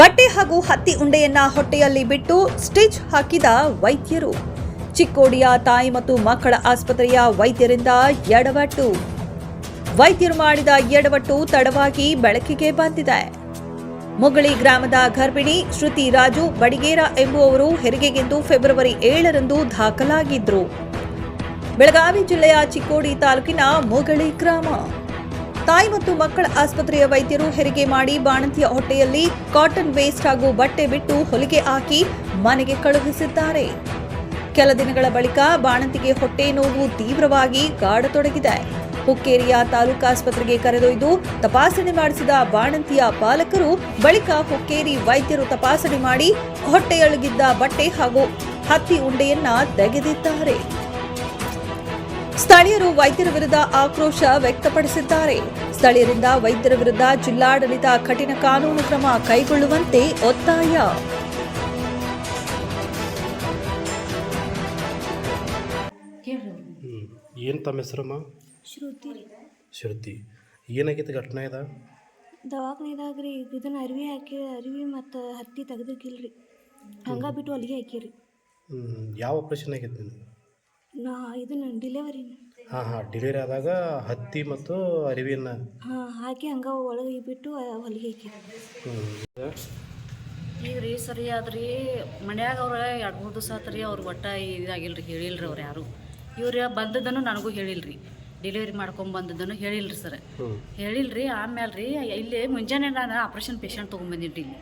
ಬಟ್ಟೆ ಹಾಗೂ ಹತ್ತಿ ಉಂಡೆಯನ್ನ ಹೊಟ್ಟೆಯಲ್ಲಿ ಬಿಟ್ಟು ಸ್ಟಿಚ್ ಹಾಕಿದ ವೈದ್ಯರು. ಚಿಕ್ಕೋಡಿಯ ತಾಯಿ ಮತ್ತು ಮಕ್ಕಳ ಆಸ್ಪತ್ರೆಯ ವೈದ್ಯರಿಂದ ಎಡವಟ್ಟು. ವೈದ್ಯರು ಮಾಡಿದ ಎಡವಟ್ಟು ತಡವಾಗಿ ಬೆಳಕಿಗೆ ಬಂದಿದೆ. ಮುಗಳಿ ಗ್ರಾಮದ ಗರ್ಭಿಣಿ ಶ್ರುತಿ ರಾಜು ಬಡಿಗೇರ ಎಂಬುವವರು ಹೆರಿಗೆಗೆಂದು ಫೆಬ್ರವರಿ ಏಳರಂದು ದಾಖಲಾಗಿದ್ದರು ಬೆಳಗಾವಿ ಜಿಲ್ಲೆಯ ಚಿಕ್ಕೋಡಿ ತಾಲೂಕಿನ ಮುಗಳಿ ಗ್ರಾಮ. ತಾಯಿ ಮತ್ತು ಮಕ್ಕಳ ಆಸ್ಪತ್ರೆಯ ವೈದ್ಯರು ಹೆರಿಗೆ ಮಾಡಿ ಬಾಣಂತಿಯ ಹೊಟ್ಟೆಯಲ್ಲಿ ಕಾಟನ್ ವೇಸ್ಟ್ ಹಾಗೂ ಬಟ್ಟೆ ಬಿಟ್ಟು ಹೊಲಿಗೆ ಹಾಕಿ ಮನೆಗೆ ಕಳುಹಿಸಿದ್ದಾರೆ. ಕೆಲ ದಿನಗಳ ಬಳಿಕ ಬಾಣಂತಿಗೆ ಹೊಟ್ಟೆ ನೋವು ತೀವ್ರವಾಗಿ ಕಾಡತೊಡಗಿದೆ ಹುಕ್ಕೇರಿಯ ತಾಲೂಕು ಆಸ್ಪತ್ರೆಗೆ ಕರೆದೊಯ್ದು ತಪಾಸಣೆ ಮಾಡಿಸಿದ ಬಾಣಂತಿಯ ಪಾಲಕರು ಬಳಿಕ ಹುಕ್ಕೇರಿ ವೈದ್ಯರು ತಪಾಸಣೆ ಮಾಡಿ ಹೊಟ್ಟೆಯೊಳಗಿದ್ದ ಬಟ್ಟೆ ಹಾಗೂ ಹತ್ತಿ ಉಂಡೆಯನ್ನ ತೆಗೆದಿದ್ದಾರೆ. ಸ್ಥಳೀಯರು ವೈದ್ಯರ ವಿರುದ್ಧ ಆಕ್ರೋಶ ವ್ಯಕ್ತಪಡಿಸಿದ್ದಾರೆ. ಸ್ಥಳೀಯರಿಂದ ವೈದ್ಯರ ವಿರುದ್ಧ ಜಿಲ್ಲಾಡಳಿತ ಕಠಿಣ ಕಾನೂನು ಕ್ರಮ ಕೈಗೊಳ್ಳುವಂತೆ ಒತ್ತಾಯ. ಏನು ತಮ್ಮ ಹೆಸರಮ್ಮ ಶ್ರುತಿ ರೀ. ಶ್ರುತಿ. ಏನಾಗೈತೆ ಘಟನೆ ಇದ? ದವಾಖಾನಿದಾಗ ರೀ ಇದನ್ನ ಅರಿವಿ ಹಾಕಿ ಅರಿವಿ ಮತ್ತು ಹತ್ತಿ ತೆಗ್ದಿಕ್ಕಿಲ್ರಿ ಹಂಗೆ ಬಿಟ್ಟು ಅಲ್ಲಿಗೆ ಹಾಕಿರಿ. ಹ್ಞೂ ಯಾವ ಆಪ್ರೇಷನ್ ಆಗೈತೆ ನಿಂದು? ನಾ ಇದನ್ನ ಡಿಲೆವರಿ ಹಾಂ ಹಾಂ ಡಿಲಿವರಿ ಆದಾಗ ಹತ್ತಿ ಮತ್ತು ಅರಿವಿನ. ಹಾಂ ಹಾಕಿ ಹಂಗೆ ಒಳಗೆ ಬಿಟ್ಟು ಹೊಲಿಗೆ ಹ್ಞೂ ಈಗ ರೀ ಸರಿ ಆದ್ರಿ ಮನ್ಯಾಗ ಅವ್ರ ಎರಡು ಮೂರು ದಿವಸ ಆತ್ರಿ ಅವ್ರು ಒಟ್ಟ ಇದಾಗಿಲ್ರಿ ಹೇಳಿಲ್ರಿ ಅವ್ರು ಯಾರು. ಇವ್ರು ಬಂದದನ್ನು ನನಗೂ ಹೇಳಿಲ್ರಿ. ಡೆಲಿವರಿ ಮಾಡ್ಕೊಂಡು ಬಂದದನ್ನು ಹೇಳಿಲ್ರಿ ಸರ್. ಹೇಳಿಲ್ರಿ ಆಮೇಲೆ ರೀ ಇಲ್ಲಿ ಮುಂಜಾನೆ ನಾನು ಆಪ್ರೇಷನ್ ಪೇಷಂಟ್ ತೊಗೊಂಬಂದಿನ್ರಿ ಇಲ್ಲಿ.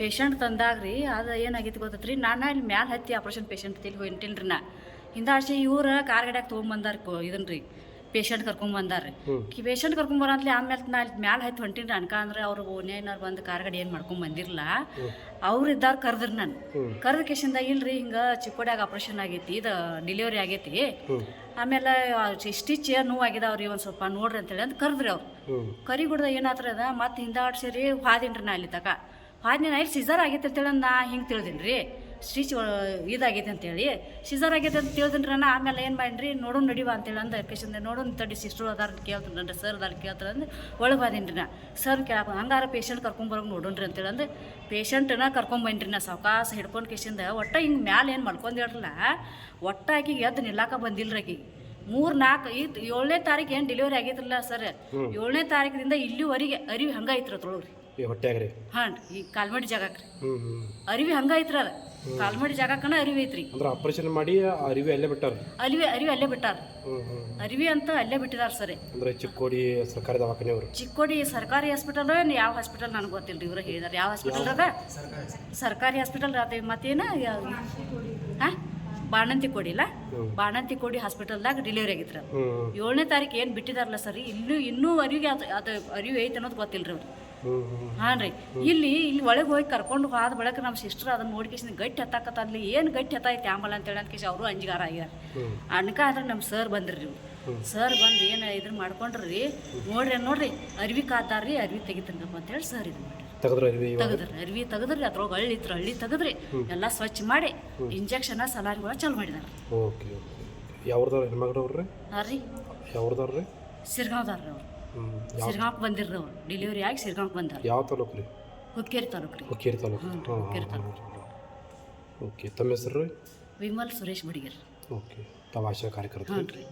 ಪೇಷಂಟ್ ತಂದಾಗ ರೀ ಅದು ಏನಾಗೈತಿ ಗೊತ್ತೈತ್ರಿ ನಾನು ಇಲ್ಲಿ ಮ್ಯಾಲೆ ಹತ್ತಿ ಆಪ್ರೇಷನ್ ಪೇಷಂಟ್ ತಿಳಿ ಹೊಂಟಿಲ್ರಿ ನಾ. ಹಿಂದಾಡ್ಸಿ ಇವ್ರ ಕಾರ್ ಗಡ್ಯಾಗ ತೊಗೊಂಬಂದಾರ ಇದನ್ನ ರೀ ಪೇಷಂಟ್ ಕರ್ಕೊಂಬಂದಾರ ಕಿ ಪೇಷಂಟ್ ಕರ್ಕೊಂಬರಂತಲಿ ಆಮೇಲೆ ನಾ ಇಲ್ಲಿ ಮ್ಯಾಲೆ ಹತ್ತಿ ಹೊಂಟಿನ್ರಿ ಅನ್ಕ ಅಂದ್ರೆ ಅವ್ರು ಓನೇನಾರು ಬಂದು ಕಾರ್ ಗಡಿ ಏನು ಮಾಡ್ಕೊಂಡ್ ಬಂದಿರಲ್ಲ ಅವ್ರು ಇದ್ದಾರ ಕರೆದ್ರು ನಾನು. ಕರೆದ ಕೇಶಿಂದ ಇಲ್ರಿ ಹಿಂಗೆ ಚಿಕ್ಕೋಡ್ಯಾಗ ಆಪ್ರೇಷನ್ ಆಗೈತಿ ಇದು ಡೆಲಿವರಿ ಆಗೈತಿ. ಆಮೇಲೆ ಸ್ಟಿಚ್ ನೋವು ಆಗಿದಾವ್ರಿ ಒಂದು ಸ್ವಲ್ಪ ನೋಡ್ರಿ ಅಂತೇಳಿ ಅಂತ ಕರೆದ್ರಿ ಅವ್ರು. ಕರಿ ಗುಡ್ದ ಏನಾತ್ರ ಅದ ಮತ್ತೆ ಹಿಂದಾಡ್ಸಿರಿ ಹಾದಿನ್ರಿ ನಾ ಇಲ್ಲಿ ತಕ. ಹಾದಿನ ಇಲ್ಲಿ ಸಿಸರ್ ಆಗೈತೆ ಅಂತೇಳಿ ನಾ ಹಿಂಗೆ ತಿಳಿದೀನಿ ರೀ ಸ್ಟಿಚ್ ಇದಾಗೈತೆ ಅಂತೇಳಿ. ಸಿಸರ್ ಆಗೈತೆ ಅಂತ ತಿಳಿದಿನ್ರಿ ನಾನು ಆಮೇಲೆ ಏನು ಮಾಡಿರಿ? ನೋಡೋಣ ನಡಿವ ಅಂತೇಳಿ ಅಂದ. ಕೇಶಂದ್ರೆ ನೋಡೋಣ ತಡಿ ಸಿಸ್ಟರ್ ಅದಾರ ಕೇಳ್ತಾನೆ ಸರ್ ಅದಾರ ಕೇಳ್ತಾರೆ ಅಂದ್ರೆ ಒಳಗೆ ಬಂದಿನ್ರಿ ನಾ ಸರ್ ಕೇಳಪ್ಪ ಹಂಗಾರ ಪೇಷಂಟ್ ಕರ್ಕೊಂಬರೋಕೆ ನೋಡೋಣ್ರಿ ಅಂತೇಳಿ ಅಂದ್ರೆ ಪೇಷಂಟನ್ನ ಕರ್ಕೊಂಬಂದ್ರಿ ನಾ ಸಾವಕಾಸ ಹಿಡ್ಕೊಂಡು ಕೇಶಿಂದ ಒಟ್ಟ ಹಿಂಗೆ ಮ್ಯಾಲೆ ಏನು ಮಾಡ್ಕೊಂಡಿರಲ್ಲ ಹೇಳ್ರಲ್ಲ ಆಕಿಗೆ ಎದ್ದು ನಿಲ್ಲಾಕ ಬಂದಿಲ್ರಿ ಆಕಿ. ಮೂರು ನಾಲ್ಕು ಈ ಏಳನೇ ತಾರೀಕು ಏನು ಡೆಲಿವರಿ ಆಗಿದ್ರಲ್ಲ ಸರ್? ಏಳನೇ ತಾರೀಕಿನಿಂದ ಇಲ್ಲಿವರೆಗೆ ಅರಿವಿ ಹಂಗೆ ಐತ್ರ ತೊಳಗ್ರಿ ಈ ಹೊಟ್ಟೆಯಾಗ ರೀ ಹಾಂ ಈ ಕಾಲ್ಮಡಿ ಜಾಗಕ್ಕೆ ಅರಿವಿ ಹಂಗೆ ಐತ್ರ ಅದು ಜಾಗ ಕಣ ಅರಿವಿ ಐತ್ರಿ. ಅಂದ್ರೆ ಆಪರೇಷನ್ ಮಾಡಿ ಅರಿವಿ ಅಲ್ಲೇ ಬಿಟ್ಟಾರ? ಅರಿವಿ ಅರಿವಿ ಅಲ್ಲೇ ಬಿಟ್ಟಾರ. ಅರಿವಿ ಅಂತ ಅಲ್ಲೇ ಬಿಟ್ಟಿದಾರ ಸರಿ. ಅಂದ್ರೆ ಚಿಕ್ಕೋಡಿ ಸರ್ಕಾರಿ ದವಾಖಾನೆಯವರು ಚಿಕ್ಕೋಡಿ ಸರ್ಕಾರಿ ಹಾಸ್ಪಿಟಲ್ ಯಾವ ಹಾಸ್ಪಿಟಲ್ ನನಗೆ ಗೊತ್ತಿಲ್ಲ ಇವರು ಇವ್ರು ಹೇಳಿದಾರೆ. ಯಾವ ಹಾಸ್ಪಿಟಲ್ ಅದ? ಸರ್ಕಾರಿ? ಹಾಸ್ಪಿಟಲ್ ಅದೇ. ಮತ್ತೇನ? ಹಾಂ? ಬಾಣಂತಿ ಕೊಡಿಲ್ಲ ಬಾಣಂತಿ ಕೊಡಿ ಹಾಸ್ಪಿಟಲ್ದಾಗ ಡೆಲಿವರಿ ಆಗಿದ್ರು ಏಳನೇ ತಾರೀಕು ಏನು ಬಿಟ್ಟಿದಾರಲ್ಲ ಸರ್ ಇನ್ನೂ ಇನ್ನೂ ಅರಿವಿಗೆ ಅದು ಅದು ಅರಿವು ಐತೆ ಅನ್ನೋದು ಗೊತ್ತಿಲ್ಲ ರೀ ಅವ್ರು ಹಾಂ ರೀ. ಇಲ್ಲಿ ಇಲ್ಲಿ ಒಳಗೆ ಹೋಗಿ ಕರ್ಕೊಂಡು ಹೋದ ಬಳಕ ನಮ್ಮ ಸಿಸ್ಟರ್ ಅದನ್ನ ನೋಡ್ಕೇಸಿನ ಗಟ್ಟಿ ಹತ್ತಾಕತ್ತ ಅಲ್ಲಿ ಏನು ಗಟ್ಟಿ ಹತ್ತೈತಿ ಆಂಬಲ್ ಅಂತೇಳಿ ಅಂತ ಕೇಸಿ ಅವರು ಅಂಜಿಗಾರ ಆಗ್ಯಾರ. ಅನ್ಕ ಆದ್ರೆ ನಮ್ಮ ಸರ್ ಬಂದ್ರಿ ರೀ ಸರ್ ಬಂದು ಏನು ಇದ್ರ ಮಾಡ್ಕೊಂಡ್ರಿ ನೋಡ್ರಿ ನೋಡ್ರಿ. ಅರ್ವಿ ಕಾದಾರ್ರಿ ಅರ್ವಿ ತೆಗಿತಂಗಪ್ಪ ಅಂತೇಳಿ ಸರ್ ಇದು ತೆಗೆದ್ರೆ ಅರಿವಿ ಇವಾಗ? ಅರಿವಿ ತೆಗದ್ರಿ ಅದ್ರೊಳಗೆ ಹಳ್ಳಿ ಇತ್ತು ಹಳ್ಳಿ ತೆಗದ್ರಿ ಎಲ್ಲ ಸ್ವಚ್ಛ ಮಾಡಿ ಇಂಜೆಕ್ಷನ್ ಸಲಾರಿಗಳ ಚಾಲು ಮಾಡಿದಾರೆ. ಓಕೆ ಯಾವ್ದಾರ ಹೆಣ್ಮಗ್ರವ್ರಿ ಹಾಂ ರೀ? ಯಾವ್ರದವ್ರಿ ಸಿರ್ಗಾಂವ್ದಾರ್ರಿ ಅವ್ರು. ಸಿರ್ಗಾಂಕ್ ಬಂದಿರ್ರಿ ಅವ್ರು. ಡೆಲಿವರಿ ಆಗಿ ಸಿರ್ಗಾಂಕ್ ಬಂದಾರ ಯಾವ ತಾಲೂಕು ರೀ? ಹುಕ್ಕೇರಿ ತಾಲೂಕು ರೀ. ಹುಕ್ಕೇರಿ ತಾಲೂಕು ಹುಕ್ಕೇರಿ ತಾಲೂಕು ಓಕೆ ತಮ್ಮ ಹೆಸರು ರೀ? ವಿಮಲ್ ಸುರೇಶ್ ಬಡಿಗೇರ್ ಓಕೆ ತಾವು ಆಶಾ ರೀ.